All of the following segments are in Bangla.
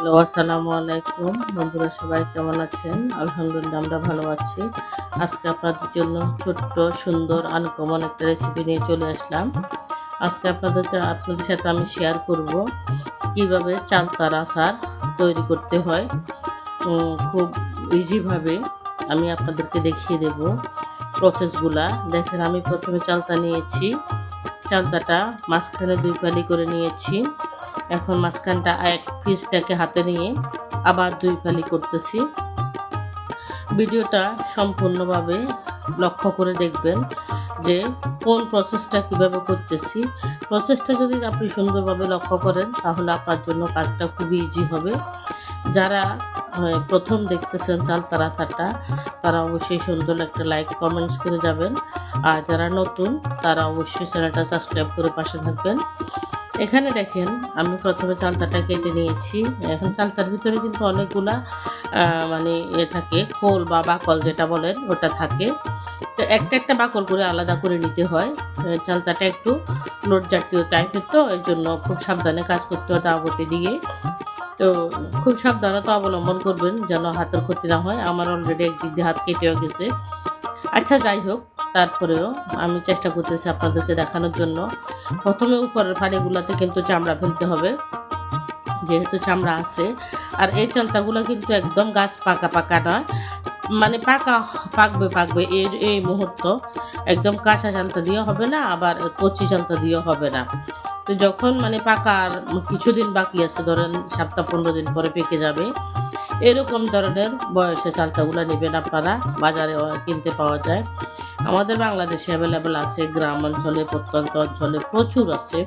হ্যালো, আসসালামু আলাইকুম। বন্ধুরা সবাই কেমন আছেন? আলহামদুলিল্লাহ, আমরা ভালো আছি। আজকে আপনাদের জন্য ছোট্ট, সুন্দর আনকমন একটা রেসিপি নিয়ে চলে আসলাম। আজকে আপনাদের আপনাদের সাথে আমি শেয়ার করব কীভাবে চালতার আচার তৈরি করতে হয়। খুব ইজিভাবে আমি আপনাদেরকে দেখিয়ে দেব প্রসেসগুলা দেখেন, আমি প্রথমে চালতা নিয়েছি। চালতাটা মাঝখানে দুই ফালি করে নিয়েছি। এখন মাঝখানটা এক পিসটাকে হাতে নিয়ে আবার দুই ফালি করতেছি। ভিডিওটা সম্পূর্ণভাবে লক্ষ্য করে দেখবেন যে কোন প্রসেসটা কীভাবে করতেছি। প্রসেসটা যদি আপনি সুন্দরভাবে লক্ষ্য করেন, তাহলে আপনার জন্য কাজটা খুবই ইজি হবে। যারা প্রথম দেখতেছেন চাল তারা তারাসাটা তারা অবশ্যই সুন্দর একটা লাইক কমেন্টস করে যাবেন। আর যারা নতুন, তারা অবশ্যই চ্যানেলটা সাবস্ক্রাইব করে পাশে থাকবেন। এখানে দেখেন, আমি প্রথমে চালতাটা কেটে নিয়েছি। এখন চালতার ভিতরে কিন্তু অনেকগুলা মানে এ থাকে, খোল বা বাকল যেটা বলেন, ওটা থাকে। তো একটা একটা বাকল করে আলাদা করে নিতে হয়। চালতাটা একটু লোড জাতীয় টাইপের তো, এর জন্য খুব সাবধানে কাজ করতে হয় দাবতে দিয়ে। তো খুব সাবধানতা অবলম্বন করবেন, যেন হাতের ক্ষতি না হয়। আমার অলরেডি একদিক দিয়ে হাত কেটেও গেছে। আচ্ছা যাই হোক তারপরেও আমি চেষ্টা করতেছি আপনাদেরকে দেখানোর জন্য। প্রথমে উপরের ফাড়িগুলোতে কিন্তু চামড়া ফেলতে হবে। যেহেতু চামড়া আছে। আর এই চালতাগুলো কিন্তু একদম গাছ পাকা পাকা নয় মানে পাকা পাকবে পাকবে এই এই মুহূর্ত। একদম কাঁচা চালতা দিয়ে হবে না, আবার কচি চালতা দিয়ে হবে না। তো যখন মানে পাকার কিছুদিন বাকি আছে, ধরেন সপ্তাহ পনেরো দিন পরে পেকে যাবে। এরকম ধরনের বয়সে চালতাগুলো নেবেন আপনারা, বাজারে কিনতে পাওয়া যায়। আমাদের বাংলাদেশে অ্যাভেলেবেল আছে, গ্রাম অঞ্চলে, প্রত্যন্ত অঞ্চলে প্রচুর আছে।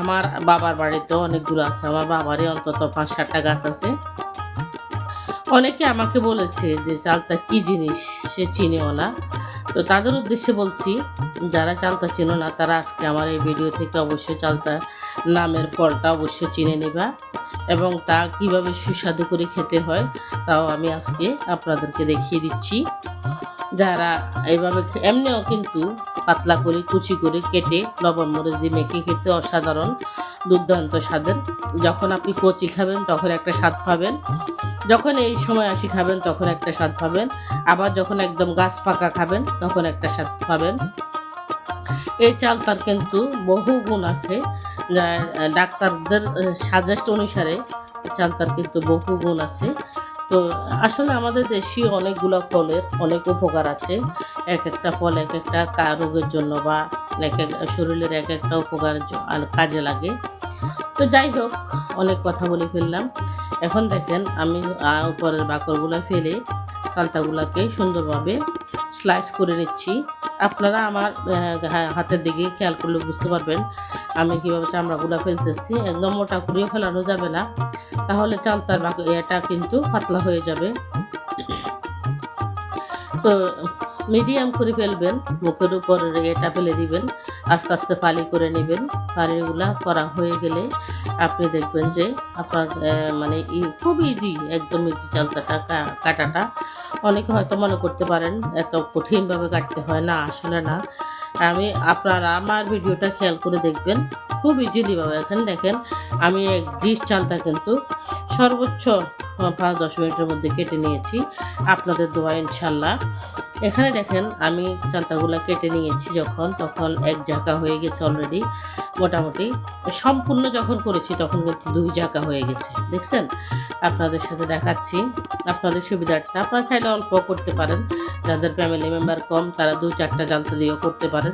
আমার বাবার বাড়িতেও অনেকগুলো আছে, আমার বাবারই অন্তত পাঁচ সাতটা গাছ আছে। অনেকে আমাকে বলেছে যে চালটা কি জিনিস, সে চিনেও না তো তাদের উদ্দেশ্যে বলছি, যারা চালটা চেনো না, তারা আজকে আমার এই ভিডিও থেকে অবশ্যই চালটা নামের ফলটা অবশ্যই চিনে নেবা এবং তা কীভাবে সুস্বাদু করে খেতে হয়, তাও আমি আজকে আপনাদেরকে দেখিয়ে দিচ্ছি। যারা এইভাবে এমনিও কিন্তু পাতলা করে, কুচি করে কেটে লবণ, মরিচ দিয়ে মেখে খেতে অসাধারণ দুর্দান্ত স্বাদের। যখন আপনি কচি খাবেন, তখন একটা স্বাদ পাবেন। যখন এই সময় আসি খাবেন, তখন একটা স্বাদ পাবেন। আবার যখন একদম গাছ পাকা খাবেন, তখন একটা স্বাদ পাবেন। এই চালতার কিন্তু বহু গুণ আছে ডাক্তারদের সাজেস্ট অনুসারে চালতার কিন্তু বহু গুণ আছে। তো আসলে আমাদের দেশি অনেকগুলো ফলের অনেক উপকার আছে। এক একটা ফল এক একটা রোগের জন্য বা এক এক শরীরের এক একটা আর কাজে লাগে। তো যাই হোক, অনেক কথা বলে ফেললাম। এখন দেখেন আমি উপরের বাকরগুলো ফেলে কালতাগুলোকে সুন্দরভাবে স্লাইস করে নিচ্ছি। আপনারা আমার হাতের দিকে খেয়াল করলে বুঝতে পারবেন। আমি কীভাবে চামড়াগুলো ফেলতেছি? একদম মোটা করেও ফেলানো যাবে না। তাহলে চালতার বাক, এটা কিন্তু পাতলা হয়ে যাবে। তো মিডিয়াম করে ফেলবেন, মুখের উপর এটা ফেলে দিবেন, আস্তে আস্তে পালি করে নেবেন। পালিগুলা করা হয়ে গেলে আপনি দেখবেন যে আপনার মানে খুব ইজি একদম ইজি চালতাটা কাটাটা। অনেকে হয়তো মনে করতে পারেন, এত কঠিনভাবে কাটতে হয় না, আসলে না। আমি আপনারা আমার ভিডিওটা খেয়াল করে দেখবেন। খুব ইজিলি পাবে এখানে দেখেন, আমি এক ডিশ চালটা কিন্তু সর্বোচ্চ পাঁচ দশ মিনিটের মধ্যে কেটে নিয়েছি। আপনাদের দোয়া ইনশাল্লাহ। এখানে দেখেন আমি চালতাগুলো কেটে নিয়েছি যখন, তখন এক জায়গা হয়ে গেছে অলরেডি মোটামুটি। সম্পূর্ণ যখন করেছি, তখন কিন্তু দুই জায়গা হয়ে গেছে, দেখছেন? আপনাদের সাথে দেখাচ্ছি, আপনাদের সুবিধার্থে। আপনারা চাইলে অল্প করতে পারেন, যাদের ফ্যামিলি মেম্বার কম, তারা দু চারটা জালতা দিয়েও করতে পারেন।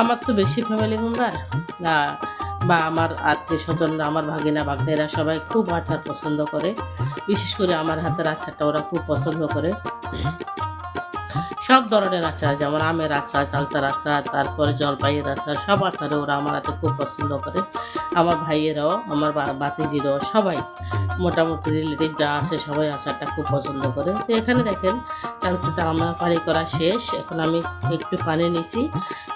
আমার তো বেশি ফ্যামিলি মেম্বার না, বা আমার আত্মীয় স্বজনরা আমার ভাগিনা, ভাগ্নেরা সবাই খুব আচার পছন্দ করে। বিশেষ করে আমার হাতের আচারটা ওরা খুব পছন্দ করে। সব ধরনের আচার, যেমন আমের আচার চালতার আচার, তারপরে জলপাইয়ের আচার, সব আচারে ওরা আমার হাতে খুব পছন্দ করে। আমার ভাইয়েরাও, আমার বাতিজিরাও সবাই মোটামুটি রিলেটিভ যা আছে সবাই আচারটা খুব পছন্দ করে। তো এখানে দেখেন চালতাটা আমার পানি করা শেষ। এখন আমি একটু পানি নিয়েছি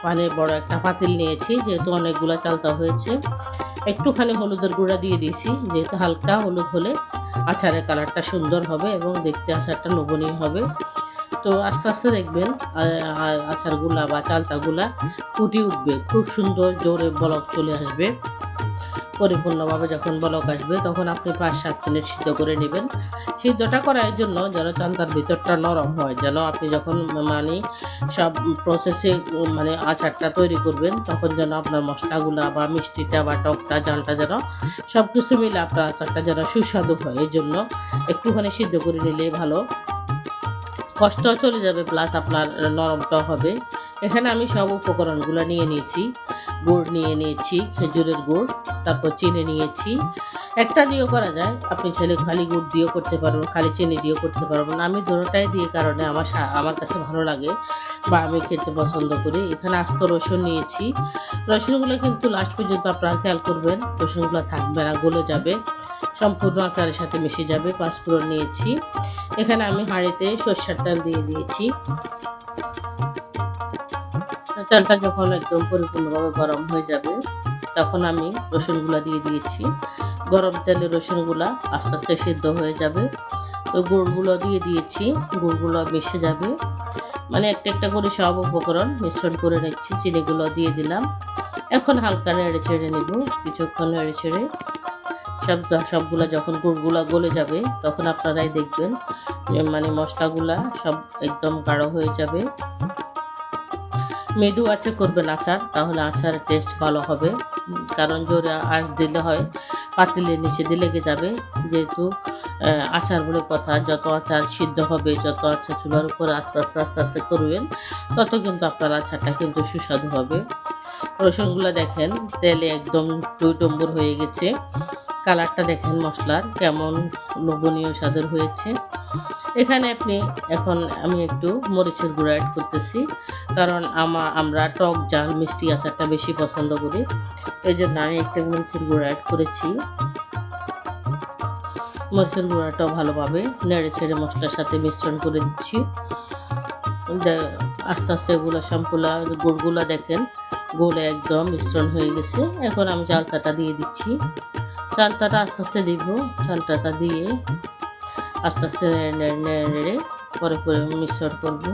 পানির বড় একটা পাতিল নিয়েছি, যেহেতু অনেকগুলো চালতা হয়েছে। একটুখানি হলুদের গুঁড়া দিয়ে দিয়েছি, যেহেতু হালকা হলুদ হলে আচারের কালারটা সুন্দর হবে এবং দেখতে আচারটা লোভনীয় হবে। তো আস্তে আস্তে দেখবেন আচারগুলা বা চালতাগুলা ফুটে উঠবে। খুব সুন্দর জোরে বলক চলে আসবে। পরিপূর্ণভাবে যখন বলক আসবে, তখন আপনি পাঁচ সাত মিনিট সিদ্ধ করে নেবেন। সিদ্ধটা করার জন্য যেন চান্তার ভিতরটা নরম হয়, যেন আপনি যখন মানে সব প্রসেসে মানে আচারটা তৈরি করবেন, তখন যেন আপনার মশলাগুলা বা মিষ্টিটা বা টকটা, জালটা যেন সব কিছু মিলে আপনার আচারটা যেন সুস্বাদু হয়। এই জন্য একটুখানি সিদ্ধ করে নিলে ভালো। কষ্ট চলে যাবে প্লাস আপনার নরমটাও হবে। এখানে আমি সব উপকরণগুলো নিয়ে নিয়েছি। গুড় নিয়ে নিয়েছি, খেজুরের গুড়, তারপর চিনি নিয়েছি। একটা দিয়েও করা যায়, আপনি ছেলে খালি গুড় দিয়েও করতে পারবেন, খালি চিনি দিয়েও করতে পারবেন। আমি দুটোটাই দিয়ে কারণে আমার আমার কাছে ভালো লাগে বা আমি খেতে পছন্দ করি। এখানে আস্ত রসুন নিয়েছি। রসুনগুলো কিন্তু লাস্ট পর্যন্ত আপনারা খেয়াল করবেন, রসুনগুলো থাকবে না, গলে যাবে। সম্পূর্ণ আচারের সাথে মিশে যাবে পাঁচফোড়ন নিয়েছি। এখানে আমি হাঁড়িতে সর্ষের তেল দিয়ে দিয়েছি। তেলটা যখন একদম পরিপূর্ণভাবে গরম হয়ে যাবে, তখন আমি রসুনগুলা দিয়ে দিয়েছি। গরম তেলে রসুনগুলা আস্তে আস্তে সিদ্ধ হয়ে যাবে। তো গুড়গুলো দিয়ে দিয়েছি, গুড়গুলো মিশে যাবে। মানে একটা একটা করে সব উপকরণ মিশ্রণ করে নিচ্ছি, চিনিগুলো দিয়ে দিলাম। এখন হালকা নেড়ে চেড়ে নেব, কিছুক্ষণ নেড়ে চেড়ে। সব, সবগুলা যখন গুড়গুলা গলে যাবে, তখন আপনারাই দেখবেন মানে মশলাগুলা সব একদম গাঢ় হয়ে যাবে। মেদু আছে করবেন আচার, তাহলে আচারের টেস্ট ভালো হবে। কারণ জোরে আঁচ দিলে হয় পাতিলের নিচে দিয়ে লেগে যাবে। যেহেতু আচার বলে কথা, যত আচার সিদ্ধ হবে, যত আচার চুলার উপরে আস্তে আস্তে আস্তে আস্তে করবেন, তত কিন্তু আপনার আচারটা কিন্তু সুস্বাদু হবে। রসুনগুলো দেখেন, তেলে একদম টুই টম্বুর হয়ে গেছে। কালারটা দেখেন মশলার, কেমন লোভনীয় স্বাদের হয়েছে। এখানে আপনি, এখন আমি একটু মরিচের গুঁড়া অ্যাড করতেছি, কারণ আমা, আমরা টক জাল, মিষ্টি আচারটা বেশি পছন্দ করি। এই জন্য আমি একটা মরিচের গুঁড়া অ্যাড করেছি। মরিচের গুঁড়াটাও ভালোভাবে নেড়ে ছেড়ে মশলার সাথে মিশ্রণ করে দিচ্ছি। আস্তে আস্তে এগুলো সম্পূর্ণ গুড়গুলো দেখেন, গোলে একদম মিশ্রণ হয়ে গেছে। এখন আমি চালতাটা দিয়ে দিচ্ছি। চালতাটা আস্তে আস্তে দিব, চালটাটা দিয়ে আস্তে আস্তে নেড়ে পরে পরে মিশ্রণ করব।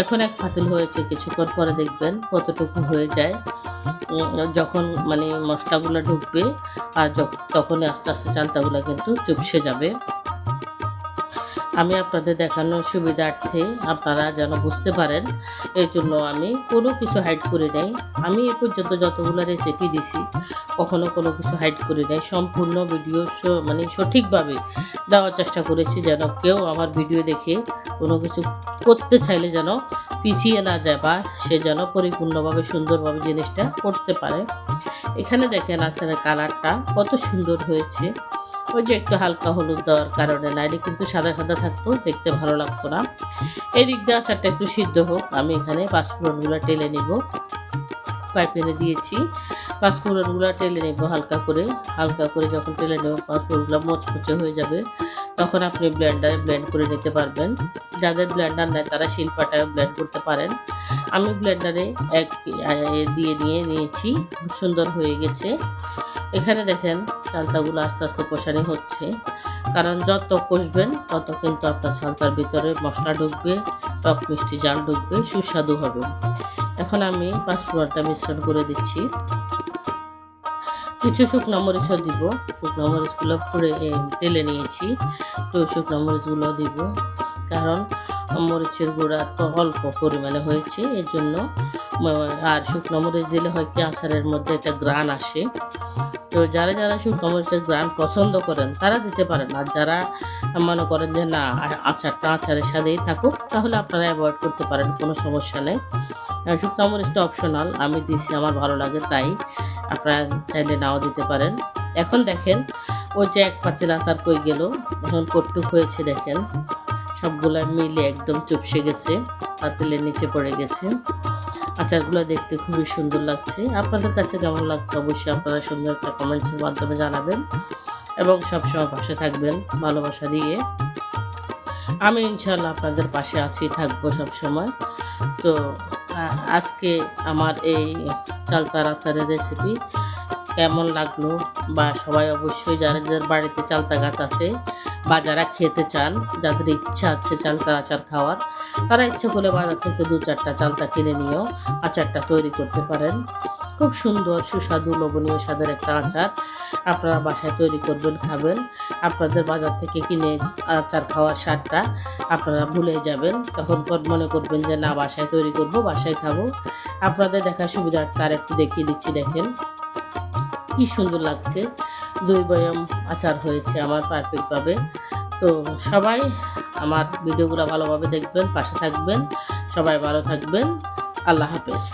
এখন এক ফাতিল হয়েছে, কিছুক্ষণ পরে দেখবেন কতটুকু হয়ে যায়। যখন মানে মশলাগুলো ঢুকবে আর তখন আস্তে আস্তে চালটাগুলো কিন্তু চুপসে যাবে। আমি আপনাদের দেখানোর সুবিধার্থে আপনারা যেন বুঝতে পারেন এই জন্য আমি কোনো কিছু হাইড করে নেই। আমি এ পর্যন্ত যতগুলো রেসিপি দিছি, কখনো কোনো কিছু হাইড করে নেই। সম্পূর্ণ ভিডিও মানে সঠিকভাবে দেওয়ার চেষ্টা করেছি যেন কেউ আমার ভিডিও দেখে কোনো কিছু করতে চাইলে যেন পিছিয়ে না যায় বা সে যেন পরিপূর্ণভাবে, সুন্দরভাবে জিনিসটা করতে পারে। এখানে দেখেন আচারের কালারটা কত সুন্দর হয়েছে। ওই যে একটু হালকা হলুদ দেওয়ার কারণে নাইলে কিন্তু সাদা সাদা থাকতো, দেখতে ভালো লাগতো না। এই দিক দিয়ে আচারটা একটু সিদ্ধ হোক, আমি এখানে পাঁচফোড়নগুলো টেলে নিব। পাইপেনে দিয়েছি। পাঁচফোড়নগুলো টেলে নেব হালকা করে। হালকা করে যখন টেলে নেব, পাঁচফোড়নগুলো মচমচে হয়ে যাবে। তখন আপনি ব্লেন্ডারে ব্লেন্ড করে নিতে পারবেন। যাদের ব্লেন্ডার নেয় তারা শিল্পাটায় ব্লেন্ড করতে পারেন। আমি ব্লেন্ডারে এক দিয়ে নিয়ে নিয়েছি। সুন্দর হয়ে গেছে। এখানে দেখেন চালতাগুলো আস্তে আস্তে কষানি হচ্ছে। কারণ যত কষবেন, তত কিন্তু আপনার চালতার ভিতরে মশলা ঢুকবে, টক মিষ্টি জাল ঢুকবে, সুস্বাদু হবে। এখন আমি পাঁচ পাঁচফোড়নটা মিশ্রণ করে দিচ্ছি। কিছু শুকনো মরিচও দিব। শুকনো মরিচগুলো পুড়ে তেলে নিয়েছি। তো শুকনো মরিচগুলো দিব। কারণ মরিচের গুঁড়া তো অল্প পরিমাণে হয়েছে, এর জন্য আর শুকনো মরিচ দিলে হয় কি আচারের মধ্যে একটা গ্রান আসে। তো যারা যারা শুকনো মরিচের গ্রান পছন্দ করেন, তারা দিতে পারেন। আর যারা মনে করেন যে না আচারটা আচারের সাথেই থাকুক, তাহলে আপনারা অ্যাভয়েড করতে পারেন, কোনো সমস্যা নেই। শুকনো মরিচটা অপশনাল আমি দিছি, আমার ভালো লাগে তাই। আপনারা চাইলে নাও দিতে পারেন। এখন দেখেন ওই যে এক পাতিল আচার কই গেল, এখন কটুক হয়েছে দেখেন। সবগুলা মিলে একদম চুপসে গেছে, পাতিলের নিচে পড়ে গেছে। আচারগুলো দেখতে খুবই সুন্দর লাগছে। আপনাদের কাছে কেমন লাগছে অবশ্যই আপনারা সুন্দর একটা কমেন্টসের মাধ্যমে জানাবেন এবং সবসময় পাশে থাকবেন ভালোবাসা দিয়ে। আমি ইনশাল্লাহ আপনাদের পাশে আছি, থাকব সবসময়। তো আজকে আমার এই চালতার আচারের রেসিপি কেমন লাগল বা সবাই অবশ্যই যারা যাদের বাড়িতে চালতা গাছ আছে। বা যারা খেতে চান, যাদের ইচ্ছা আছে চালতা আচার খাওয়ার। তারা ইচ্ছে করলে বাজার থেকে দু চারটা চালতা কিনে নিয়েও আচারটা তৈরি করতে পারেন। খুব সুন্দর, সুস্বাদু লবণীয় স্বাদের একটা আচার আপনারা বাসায় তৈরি করবেন, খাবেন। আপনাদের বাজার থেকে কিনে আচার খাওয়ার স্বাদটা আপনারা ভুলে যাবেন। তখন মনে করবেন যে, না, বাসায় তৈরি করব, বাসায় খাব। আপনাদের দেখার সুবিধার্থে আর একটু দেখিয়ে দিচ্ছি, দেখেন। কি সুন্দর লাগছে। দুই বয়ম আচার হয়েছে আমার পারফেক্টভাবে তো সবাই আমার ভিডিওগুলো ভালোভাবে দেখবেন, পাশে থাকবেন, সবাই ভালো থাকবেন। আল্লাহ হাফেজ।